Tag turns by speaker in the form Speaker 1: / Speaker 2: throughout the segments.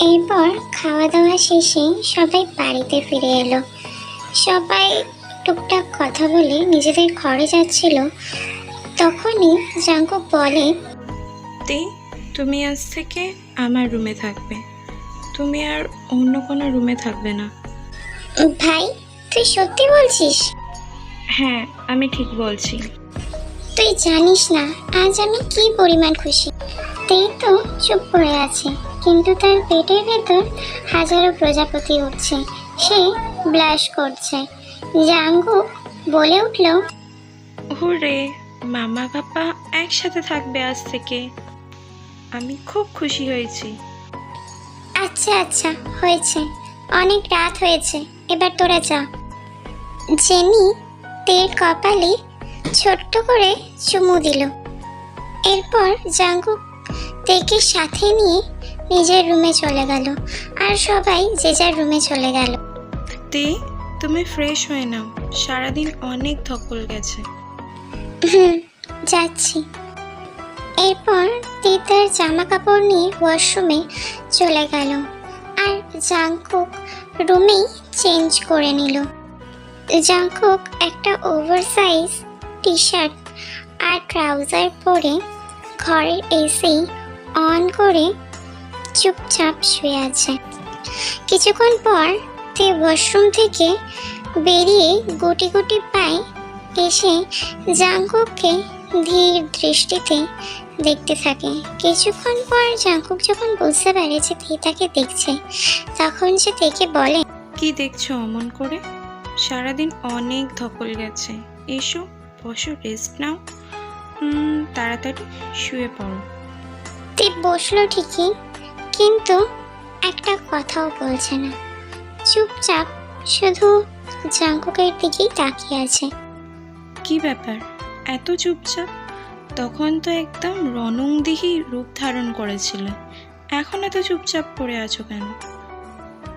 Speaker 1: এরপর খাওয়া দাওয়া শেষে সবাই বাড়িতে ফিরে এলো। সবাই টুকটাক কথা বলে নিজেদের ঘরে যাচ্ছিল। তখনই জাঙ্কুক বলে
Speaker 2: তে তুমি আজ থেকে আমার রুমে থাকবে। তুমি আর অন্য কোনো রুমে থাকবে না।
Speaker 1: ভাই তুই সত্যি বলছিস?
Speaker 2: হ্যাঁ আমি ঠিক বলছি।
Speaker 1: তুই জানিস না আজ আমি কি পরিমাণ খুশি? তেই তো চুপ করে আছে। কিন্তু তার পেটের ভেতর হাজারো প্রজাপতি উঠছে। সে ব্লাশ করছে। জাঙ্গু বলে উঠল
Speaker 2: ওরে মামা বাবা একসাথে থাকবে আজ থেকে। আমি খুব খুশি হয়েছি।
Speaker 1: আচ্ছা আচ্ছা হয়েছে। অনেক রাত হয়েছে। এবার তোরা যা। জেনি তের কপালে ছোট্ট করে চুমু দিল। এরপর জাঙ্গু তেকে সাথে নিয়ে নিজের রুমে চলে গেল। আর সবাই যে যার রুমে চলে গেল।
Speaker 2: তে তুমি ফ্রেশ হয়ে নাও। সারাদিন অনেক ধকল গেছে।
Speaker 1: হুম যাচ্ছি। এরপর তে তার জামা কাপড় নিয়ে ওয়াশরুমে চলে গেল। আর জাংকুক রুমেই চেঞ্জ করে নিল। জাংকুক একটা ওভারসাইজ টি শার্ট আর ট্রাউজার পরে ঘরের এসি অন করে চুপচাপ শুয়ে আছে। কিছুক্ষণ পর তে ওয়াশরুম থেকে বেরিয়ে গুটি গুটি পায় এসে জাঙ্কুককে ধীর দৃষ্টিতে দেখতে থাকে। কিছুক্ষণ পর জাঙ্কুক যখন বুঝতে পারে যে তে তাকে দেখছে তখন সে তেকে বলে
Speaker 2: কি দেখছ অমন করে? সারাদিন অনেক ধকল গেছে। এসো বসো রেস্ট নাও। হুম, তাড়াতাড়ি শুয়ে পড়ো।
Speaker 1: তে বসল ঠিকই কিন্তু একটা কথাও বলছে না। চুপচাপ শুধু জাঙ্কুকের দিকেই তাকিয়ে আছে।
Speaker 2: কি ব্যাপার? এত চুপচাপ? তখন তো একদম রণংদিহি রূপ ধারণ করেছিল। এখন এত চুপচাপ পড়ে আছো কেন?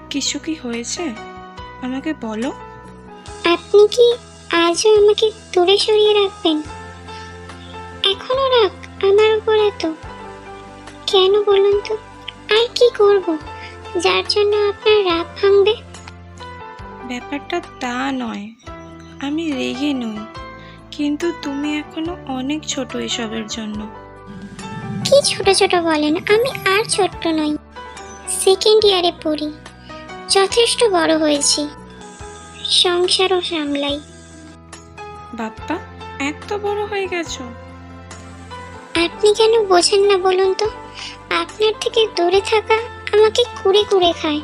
Speaker 2: কিছু কি হয়েছে? আমাকে বলো।
Speaker 1: আপনি কি আজও আমাকে দূরে সরিয়ে রাখবেন? এখনও রাখ আমার উপর এত। কেন বলুন তো? আর কি করব? যার জন্য আপনার রাগ ভাঙবে?
Speaker 2: ব্যাপারটা তা নয়। আমি রেগে নই কিন্তু তুমি এখনও অনেক ছোট এসবের জন্য।
Speaker 1: কি ছোট ছোট বলেন? আমি আর ছোট্ট নই। সেকেন্ড ইয়ারে পড়ি। যথেষ্ট বড় হয়েছি। সংসারও সামলাই।
Speaker 2: বাপ্পা এত বড় হয়ে গেছো।
Speaker 1: আপনি কেন বোঝেন না বলুন তো? আপনার থেকে দূরে থাকা আমাকে কুড়ে কুড়ে খায়।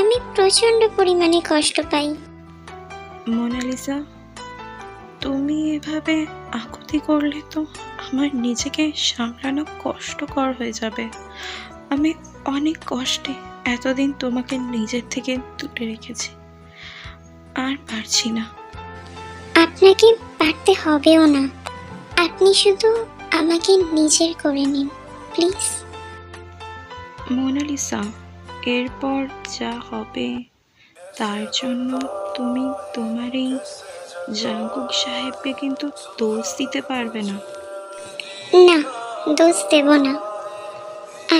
Speaker 1: আমি প্রচণ্ড পরিমাণে কষ্ট পাই।
Speaker 2: মোনালিসা তুমি এভাবে আকুতি করলে তো আমার নিজেকে সামলানো কষ্টকর হয়ে যাবে। আমি অনেক কষ্টে এতদিন তোমাকে নিজের থেকে দূরে রেখেছি। আর পারছি না।
Speaker 1: আপনাকে পারতে হবেও না। আপনি শুধু আমাকে নিজের করে নিন। প্লিজ।
Speaker 2: মোনালিসা এরপর যা হবে তার জন্য তুমি তোমার এই জাঙ্কুক সাহেবকে কিন্তু দোষ দিতে পারবে না।
Speaker 1: না দোষ দেব না।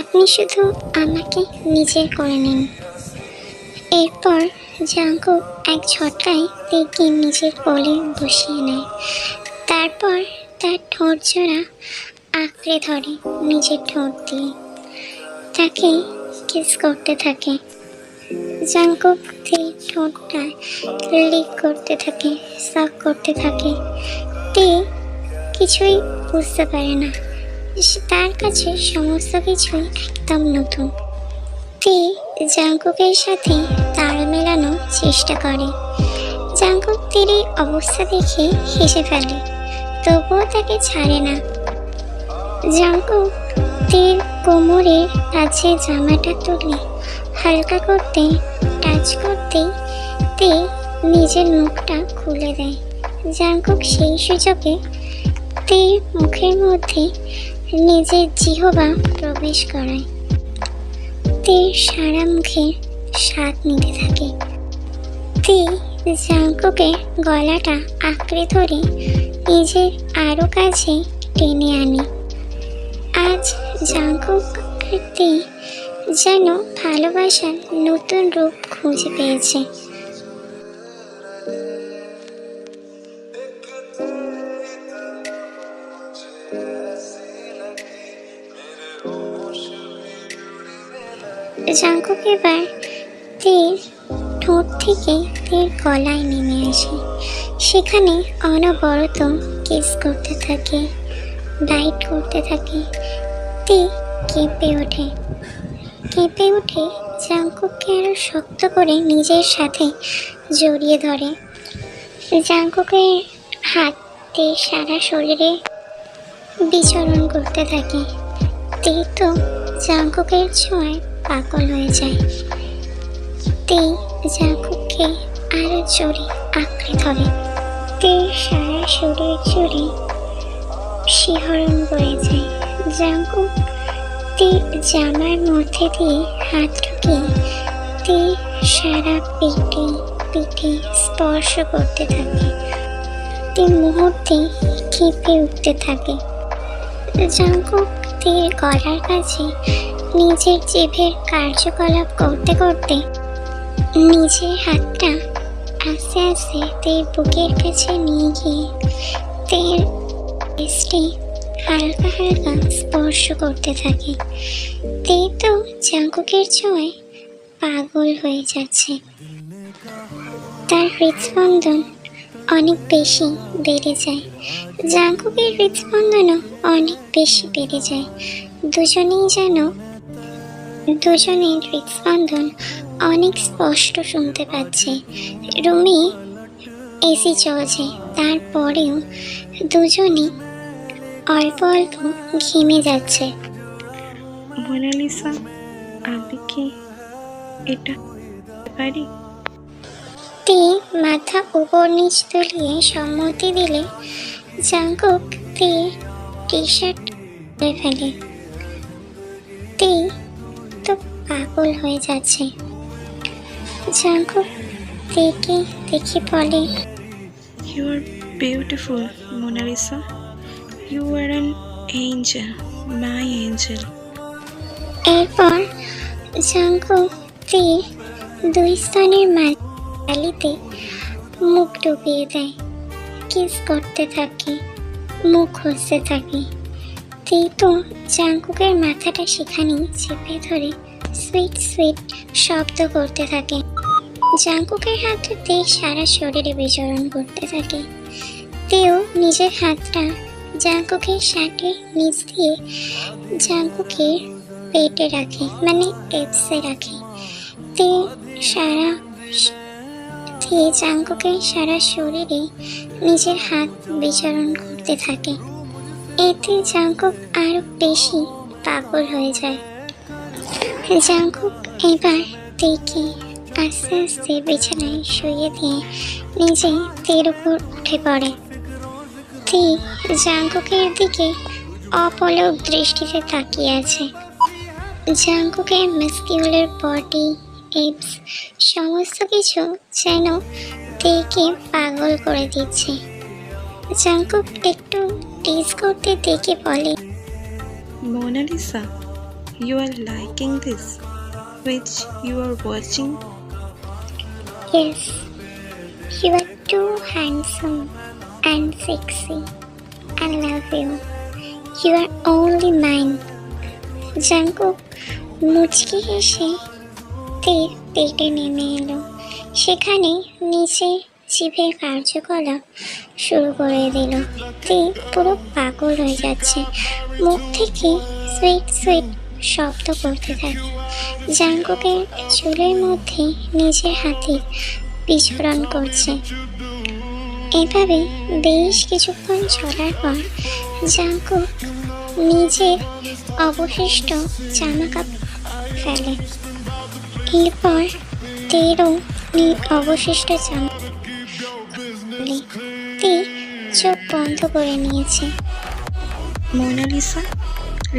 Speaker 1: আপনি শুধু আমাকে নিজের করে নিন। এরপর জাঙ্কু এক ঝটকায় তেকে নিজের কোলে বসিয়ে নেয়। তারপর তার ঠোঁট জোড়া আঁকড়ে ধরে নিজের ঠোঁট দিয়ে। তাকে কিস করতে থাকে। জাঙ্কুক তে ঠোঁটটা লিক করতে থাকে সাক করতে থাকে। তে কিছুই বুঝতে পারে না। তার কাছে সমস্ত কিছুই একদম নতুন। তে জাঙ্কুকের সাথে তাল মেলানোর চেষ্টা করে। জাঙ্কুক তের এই অবস্থা দেখে হেসে ফেলে। তবুও তাকে ছাড়ে না। জাঙ্কুক তের কোমরের কাছে জামাটা তুলে। হালকা করতে, টাচ করতে তে নিজের মুখটা খুলে দেয়। জাঙ্কুক সেই সুযোগে তের মুখের মধ্যে নিজের জিহবা প্রবেশ করায়। তের সারা মুখে স্বাদ নিতে থাকে। তে জাঙ্কুকের গলাটা আঁকড়ে ধরে নিজের আরও কাছে টেনে আনে। আজ জাঙ্কুক আর যেন ভালোবাসার নতুন রূপ খুঁজে পেয়েছে। জাঙ্কুক এবার তীর, ঠোঁট থেকে তীর গলায় নেমে আসে। সেখানে অনবরত কিস করতে থাকে। বাইট করতে থাকে। তে কেঁপে ওঠে। কেঁপে উঠে জাঙ্কুককে আরও শক্ত করে নিজের সাথে জড়িয়ে ধরে। জাঙ্কুকের হাত তে সারা শরীরে বিচরণ করতে থাকে। তে তো জাঙ্কুকের ছোঁয়ায় পাগল হয়ে যায়। তে জাঙ্কুককে আরও জোরে আঁকড়ে ধরে। তে সারা শরীর জুড়ে শিহরণ বয়ে যায় জাঙ্কুক তে জামার মধ্যে দিয়ে হাত ঢুকিয়ে তে সারা পেটে পিঠে স্পর্শ করতে থাকে। তে মুহূর্তে কেঁপে উঠতে থাকে। জাঙ্কুক তীর গলার কাছে নিজের জিভের কার্যকলাপ করতে করতে নিজের হাতটা আস্তে আস্তে তের বুকের কাছে নিয়ে গিয়ে তের চেস্টে হালকা হালকা স্পর্শ করতে থাকে। তে জাঙ্কুকের ছোঁয়ায় পাগল হয়ে যাচ্ছে। তার হৃদস্পন্দন অনেক বেশি বেড়ে যায়। জাঙ্কুকের হৃদস্পন্দনও অনেক বেশি বেড়ে যায়। দুজনেই যেন, দুজনের হৃদস্পন্দন অনেক স্পষ্ট শুনতে পাচ্ছে। রুমে এসি চলছে। তারপরেও দুজনই অল্প অল্প ঘেমে যাচ্ছে।
Speaker 2: মোনালিসা আমি কি এটা পারি?
Speaker 1: তে মাথা উপর নিচ তুলিয়ে সম্মতি দিলে জাঙ্কুক তে টি শার্ট ফেলে। তে তো পাগল হয়ে যাচ্ছে। জাঙ্কুক তেকে দেখে বলে?
Speaker 2: You are beautiful Monalisa. You are an angel my angel
Speaker 1: এরপর জাঙ্কুক তে দুই স্তনের মালিতে মুখ ডুবিয়ে দেয়। কিস করতে থাকে, মুখ হসতে থাকে। তে জাঙ্কুকের মাথাটা সেখানেই চেপে ধরে সুইট সুইট শব্দ করতে থাকে। জাঙ্কুকের হাতটাতে সারা শরীরে বিচরণ করতে থাকে। তেও নিজের হাতটা জাঙ্কুকের শার্টের নিচ দিয়ে জাঙ্কুকের পেটে রাখে মানে এপসে রাখে। তে সারা দিয়ে জাঙ্কুকের সারা শরীরে নিজের হাত বিচরণ করতে থাকে। এতে জাঙ্কুক আরও বেশি পাগল হয়ে যায়। জাঙ্কুক এবার তেকে আস্তে আস্তে বিছানায় শুয়ে দিয়ে নিজে তের উপর উঠে পড়ে। তে জাঙ্কুকের দিকে অপলক দৃষ্টিতে তাকিয়ে আছে। জাঙ্কুকের মাস্কিউলার বডি এপস সমস্ত কিছু যেন তেকে পাগল করে দিচ্ছে। জাঙ্কুক একটু টিজ করতে দেখে বলে
Speaker 2: Monalisa you are liking this which you are watching?
Speaker 1: Yes, you are too handsome. And sexy. I love you. You are only mine. Jungkook মুচকি হেসে তের পেটে নেমে এলো সেখানে নিচে জিভের কার্যকলাপ শুরু করে দিল তে পুরো পাগল হয়ে যাচ্ছে মুখ থেকে সুইট সুইট শব্দ করতে থাকে জাঙ্কুকের চুলের মধ্যে নিজের হাতে বিচরণ করছে এভাবে বেশ কিছুক্ষণ চলার পর জাঙ্কুক নিজের অবশিষ্ট জামা কাপড় ফেলে। এরপর তেরো অবশিষ্ট জামা। তে চোখ বন্ধ করে নিয়েছে।
Speaker 2: মোনালিসা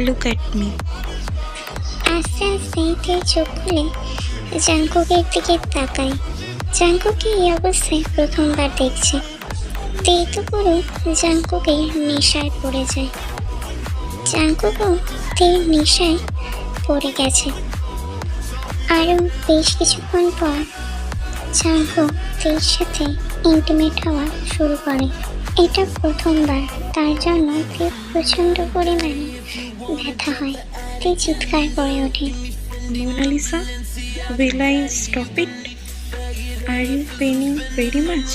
Speaker 2: লুক অ্যাট মি
Speaker 1: আস্তে আস্তে তে চোখ খুলে জাঙ্কুকের দিকে তাকায়। জাঙ্কুকে এই অবস্থায় প্রথমবার দেখছে। তে তো পুরো জাঙ্কুকের নেশায় পড়ে যায়। জাঙ্কুকও তে নেশায় পড়ে গেছে। আরও বেশ কিছুক্ষণ পর জাঙ্কুক তের সাথে ইন্টিমেট হওয়া শুরু করে। এটা প্রথমবার। তার জন্য তে প্রচণ্ড পরিমাণে ব্যথা হয়। তে চিৎকার করে ওঠে।
Speaker 2: Monalisa will I stop it? Are you paining very much?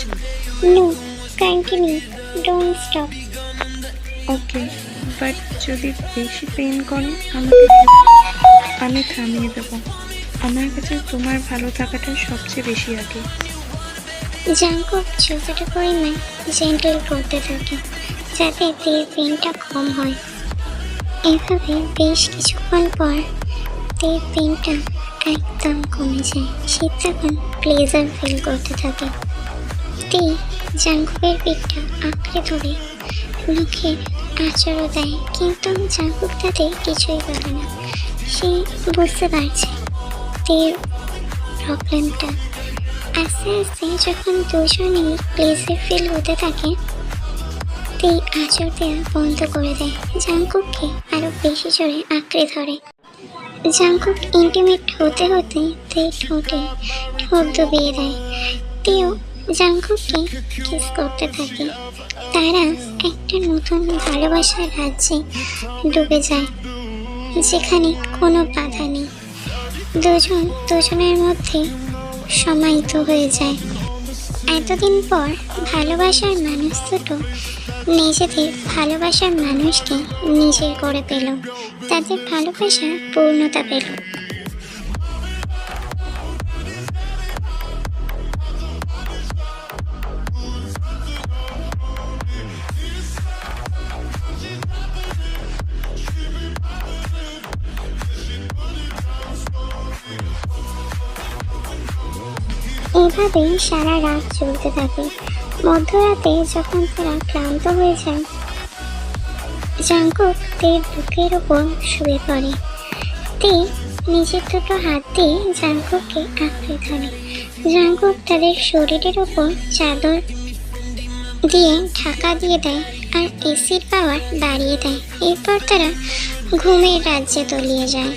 Speaker 1: No continue don't stop
Speaker 2: okay but যদি বেশি পেন করে আমাকে। আমি থামিয়ে দেবো। আমার কাছে তোমার ভালো থাকাটা সবচেয়ে বেশি আগে।
Speaker 1: জাঙ্কুক যতটা পরিমাণ জেন্টেল করতে থাকে যাতে তের পেনটা কম হয়। এভাবে বেশ কিছুক্ষণ পর তের পেনটা একদম কমে যায়। সে তখন প্লেজার ফিল করতে থাকে। তে জাঙ্কুকের পিঠটা আঁকড়ে ধরে মুখে আচরও দেয়। কিন্তু জাঙ্কুক তাতে কিছুই বলে না। সে বুঝতে পারছে তের প্রবলেমটা। আস্তে আস্তে যখন দুজনেই প্লেসে ফিল হতে থাকে, তেই আচর দেওয়া বন্ধ করে দেয়। জাঙ্কুককে আরও বেশি জোরে আঁকড়ে ধরে। জাঙ্কুক ইন্টিমেট হতে হতে তে ঠোঁটে ঠোঁট ডুবিয়ে দেয়। তেও জাঙ্কুককে কিস করতে থাকে। তারা একটা নতুন ভালোবাসার রাজ্যে ডুবে যায়, যেখানে কোনো বাধা নেই। দুজন, দুজনের মধ্যে সমাহিত হয়ে যায়। এতদিন পর ভালোবাসার মানুষ দুটো নিজেদের ভালোবাসার মানুষকে নিজের করে পেল। তাদের ভালোবাসার পূর্ণতা পেল। এভাবেই সারা রাত চলতে থাকে। মধ্যরাতে যখন তারা ক্লান্ত হয়ে যায়, জাঙ্কুক তের বুকের ওপর শুয়ে পড়ে। তে নিজের দুটো হাত দিয়ে জাঙ্কুককে আঁকড়ে ধরে। জাঙ্কুক তাদের শরীরের ওপর চাদর দিয়ে ঢাকা দিয়ে দেয় আর এসির পাওয়ার বাড়িয়ে দেয়। এরপর তারা ঘুমের রাজ্যে তলিয়ে যায়।